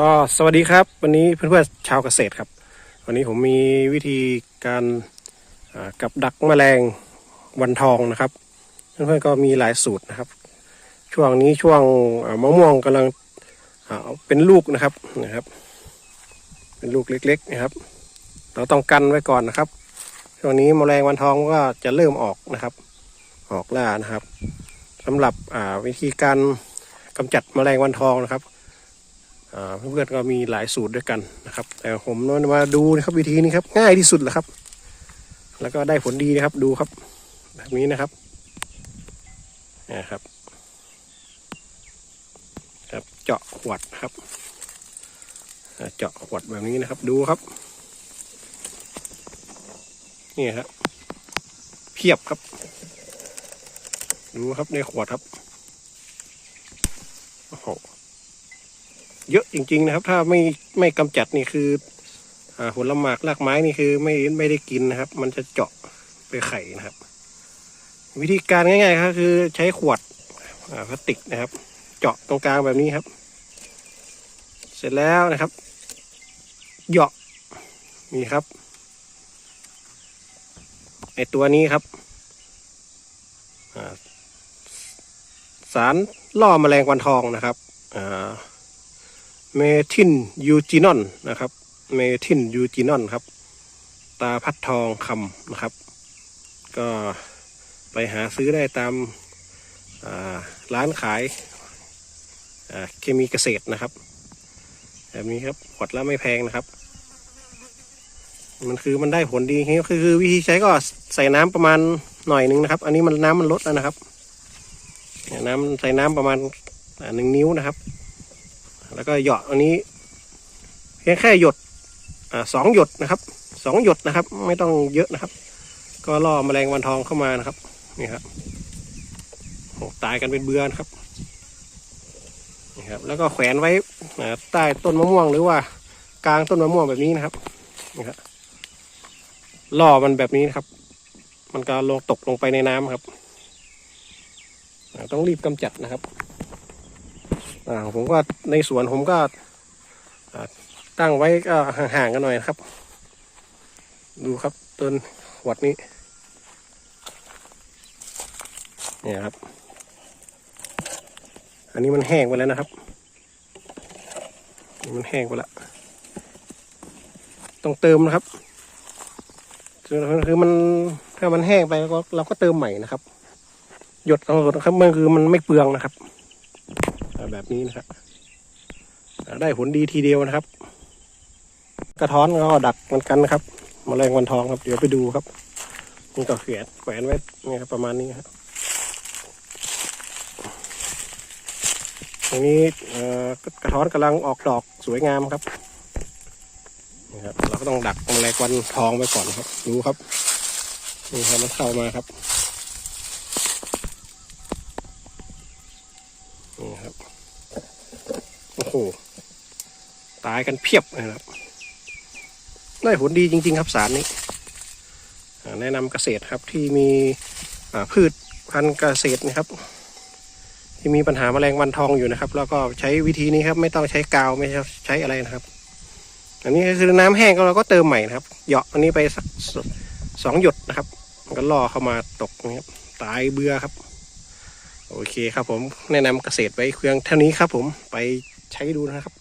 ก็สวัสดีครับ วันนี้เพื่อนๆชาวเกษตรครับ วันนี้ผมมีวิธีการกับดักแมลงวันทองนะครับ เพื่อนๆก็มีหลายสูตรนะครับ ช่วงนี้ช่วงมะม่วงกำลังเป็นลูกนะครับนะครับ เป็นลูกเล็ก ๆ นะครับ เราต้องกันไว้ก่อนนะครับ ช่วงนี้แมลงวันทองก็จะเริ่มออกนะครับ ออกล่านะครับสำหรับวิธีการกำจัดแมลงวันทองนะครับ เพื่อนๆก็มีหลายสูตรด้วยกันนะครับ แต่ผมนมาดูนะครับวิธีนี้ครับง่ายที่สุดแหละครับ แล้วก็ได้ผลดีนะครับดูครับ แบบนี้นะครับนะครับครับเจาะขวดครับ เจาะขวดแบบนี้นะครับดูครับนี่ครับเพียบครับ ดูครับในขวดครับโอ้โห เยอะจริง ๆ นะครับ ถ้าไม่ไม่กำจัดนี่คืออ่าผลหมากรากไม้นี่คือไม่ไม่ได้กินนะครับ มันจะเจาะไปไข่นะครับ วิธีการง่ายๆครับคือใช้ขวดพลาสติกนะครับ เจาะตรงกลางแบบนี้ครับ เสร็จแล้วนะครับเหยาะนี่ครับไอตัวนี้ครับสารล่อแมลงวันทองนะครับอ่า เมทินยูจีนอนนะครับ เมทินยูจีนอนครับ ตาพัดทองคำนะครับ ก็ไปหาซื้อได้ตามาร้านขายาเคมีเกษตรนะครับ แบบนี้ครับขวดละไม่แพงนะครับ มันคือมันได้ผลดีคือคือคือวิธีใช้ก็ใส่น้ำประมาณหน่อยหนึงนะครับ อันนี้มันน้ำมันลดแล้วนะครับนี่ยน้ำใส่น้ำประมาณหนึ่งนิ้วนะครับ แล้วก็หยอดอันนี้ เพียงแค่หยดอสองหยดนะครับสองหยดนะครับ ไม่ต้องเยอะนะครับ ก็ล่อแมลงวันทองเข้ามานะครับนี่ครับโอ้ตายกันเป็นเบือนครับนี่ครับ แล้วก็แขวนไว้ใต้ต้นมะม่วงหรือว่ากลางต้นมะม่วงแบบนี้นะครับนี่ครับล่อมันแบบนี้นะครับ มันก็ลงตกลงไปในน้ำครับ ต้องรีบกำจัดนะครับ ผมก็ในสวนผมก็ตั้งไว้ก็ห่างๆกันหน่อยนะครับ ดูครับต้นขวดนี้เนี่ยครับ อันนี้มันแห้งไปแล้วนะครับ มันแห้งไปแล้วต้องเติมนะครับคือมันถ้ามันแห้งไปเราก็เราก็เติมใหม่นะครับ หยดเอาหยดนครับมันคือมันไม่เปลืองนะครับ แบบนี้นะครับได้ผลดีทีเดียวนะครับ กระท้อนก็ดักเหมือนกันนะครับมแมลงวันทองครับ เดี๋ยวไปดูครับนี่ก็แขวนแขวนไว้นี่ครับประมาณนี้ครับตรงนี้กระท้อนกำลังออกดอกสวยงามครับนี่ครับ เราก็ต้องดักมแมลงวันทองไว้ก่อนครับ ดูครับนี่ครับมันเข้ามาครับนี่ครับ หตายกันเพียบนะครับได้ผลดีจริง ๆ ครับสารนี้แนะนำเกษตรครับที่มีพืชพันธุ์เกษตรนะครับ ที่มีปัญหาแมลงวันทองอยู่นะครับ แล้วก็ใช้วิธีนี้ครับ ไม่ต้องใช้กาวไม่ใช้อะไรนะครับ อันนี้ก็คือน้ำแห้งก็เราก็เติมใหม่นะครับ เหยาะอันนี้ไปสักสองหยดนะครับก็ล่อเข้ามาตกนะครับตายเบื่อครับ โอเคครับผมแนะนำเกษตรไว้เพียงเท่านี้ครับผมไป ใช้ดูนะครับ